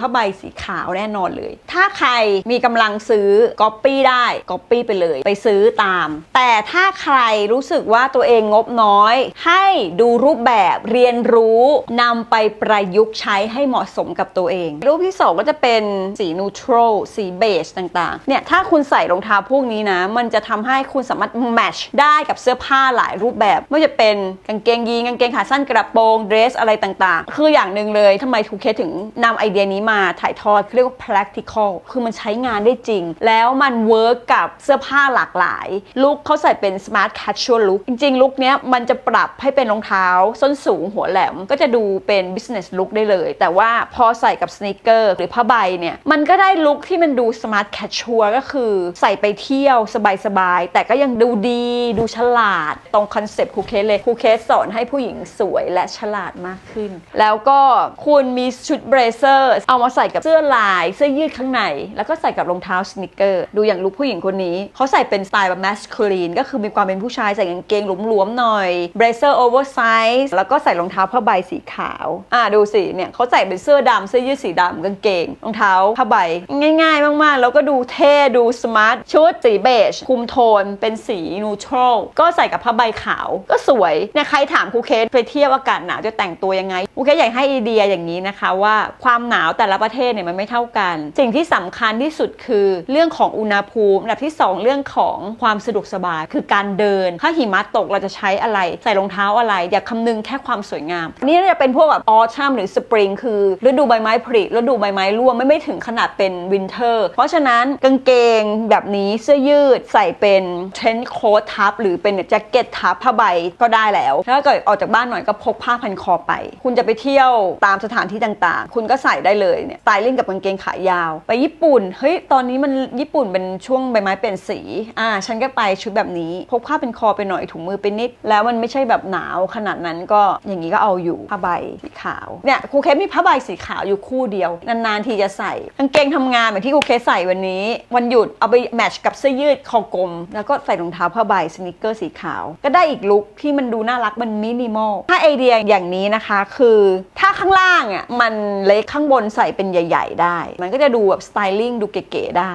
ผ้าใบสีขาวแน่นอนเลย ถ้าใครมีกำลังซื้อก๊อปปี้ได้ก๊อปปี้ไปเลย ไปซื้อตาม แต่ถ้าใครรู้สึกว่าตัวเองงบน้อย ให้ดูรูปแบบเรียนรู้นำไปประยุกต์ใช้ให้เหมาะสมกับตัวเอง รูปที่สองก็จะเป็นสีนูทรลสีเบจต่างๆ เนี่ย ถ้าคุณใส่รองเท้าพวกนี้นะ มันจะทำให้คุณสามารถแมทช์ได้กับเสื้อผ้าหลายรูปแบบ ไม่ว่าจะเป็นกางเกงยีนกางเกงขาสั้นกระโปรงเดรสอะไรต่างๆ คืออย่างหนึ่งเลยทำไมทูเคถึงนำไอเดียนี้มาถ่ายทอดเรียกว่า practical คือมันใช้งานได้จริง แล้วมันเวิร์กกับเสื้อผ้าหลากหลาย ลุคเขาใส่เป็น smart casual look จริงๆ ลุคเนี้ยมันจะปรับให้เป็นรองเท้า ส้นสูงหัวแหลม ก็จะดูเป็น business look ได้เลย แต่ว่าพอใส่กับสเนคเกอร์หรือผ้าใบเนี่ย มันก็ได้ลุคที่มันดู smart casual ก็คือใส่ไปเที่ยวสบายๆ แต่ก็ยังดูดีดูฉลาด ตรงคอนเซปต์ครูเคสเลยครูเคสสอนให้ผู้หญิงสวยและฉลาดมากขึ้น แล้วก็คุณมีชุดเบรเซอร์เอามาใส่กับเสื้อลายเสื้อยืดข้างใน แล้วก็ใส่กับรองเท้าสนิเกอร์ ดูอย่างลุคผู้หญิงคนนี้ เขาใส่เป็นสไตล์แบบ masculine ก็คือมีความเป็นผู้ชายใส่กางเกงหลวมๆหน่อยเบรเซอร์โอเวอร์ไซส์แล้วก็ใส่รองเท้าผ้าใบสีขาว อ่าดูสิเนี่ยเขาใส่เป็นเสื้อดำเสื้อยืดสีดำกางเกงรองเท้าผ้าใบง่าย ๆ มากๆ แล้วก็ดูเท่ดูสมาร์ทชุดสีเบจคุมโทนเป็นสีนูทรัลก็ใส่กับผ้าใบขาวก็สวยเนี่ยใครถามครูเคสไปเที่ยวอากาศหนาวจะแต่งตัวยังไงครูเคสอยากให้ไอเดียอย่างนี้นะคะว่าความหนาวแแต่ละประเทศเนี่ยมันไม่เท่ากัน สิ่งที่สำคัญที่สุดคือเรื่องของอุณหภูมิอันดับที่สองเรื่องของความสะดวกสบาย คือการเดิน ถ้าหิมะตกเราจะใช้อะไร ใส่รองเท้าอะไร อย่าคำนึงแค่ความสวยงาม นี่จะเป็นพวกแบบออทัมหรือสปริงคือฤดูใบไม้ผลิฤดูใบไม้ร่วงไม่ไม่ถึงขนาดเป็นวินเทอร์ เพราะฉะนั้นกางเกงแบบนี้เสื้อยืดใส่เป็นเทรนโค้ททับหรือเป็นแจ็คเก็ตทับผ้าใบก็ได้แล้วถ้าเกิดออกจากบ้านหน่อยก็พกผ้าพันคอไป คุณจะไปเที่ยวตามสถานที่ต่างๆ คุณก็ใส่ได้เลยเนี่ยสไตลิ่งกับกางเกงขายาว ไปญี่ปุ่น เฮ้ย ตอนนี้มันญี่ปุ่นเป็นช่วงใบไม้เปลี่ยนสี อ่า ฉันก็ไปชุดแบบนี้ พกผ้าเป็นคอไปหน่อยถุงมือไปนิด แล้วมันไม่ใช่แบบหนาวขนาดนั้นก็อย่างนี้ก็เอาอยู่ผ้าใบสีขาว เนี่ยครูเคสมีผ้าใบสีขาวอยู่คู่เดียว นานๆทีจะใส่กางเกงทำงานเหมือนที่ครูเคสใส่วันนี้ วันหยุดเอาไปแมทช์กับเสื้อยืดคอกลม แล้วก็ใส่รองเท้าผ้าใบสนิเกอร์สีขาว ก็ได้อีกลุคที่มันดูน่ารักมันมินิมอลถ้าไอเดียอย่างนี้นะคะคือถ้า ข้างล่างอะมันเล็กข้างบนใส่เป็นใหญ่ ๆ ได้ มันก็จะดูแบบสไตลิ่งดูเก๋ๆได้